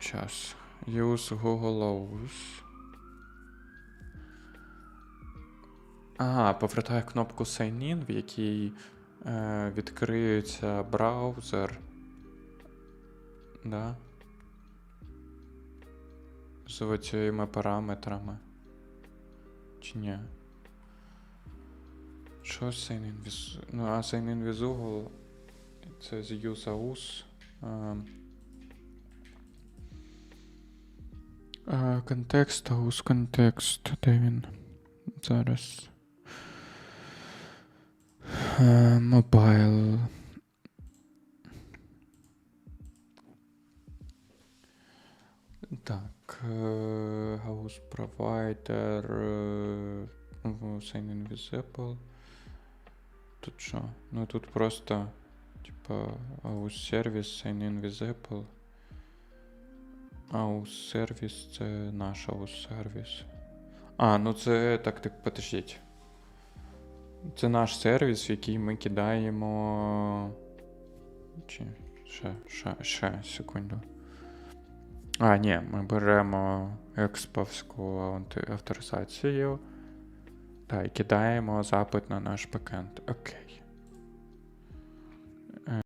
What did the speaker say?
Щас. Use Google. Ага, повертаю кнопку Sign In, в якій е, відкриється браузер. Да. З оціми параметрами. Чи ні? Що Sign In. Ну, а Sign In with Google це з Use AUS. Контекст, контекст. Де він? Зараз. In with Apple. Ну тут просто. Типа сервіс, Sign in with Apple. House сервіс це наш House сервіс. А, ну це так, так, подождіть. Це наш сервіс, в який ми кидаємо. Чи. Ще, ще, ще, секунду. А, ні, ми беремо експавську авторизацію. Та, і кидаємо запит на наш бекенд. Окей.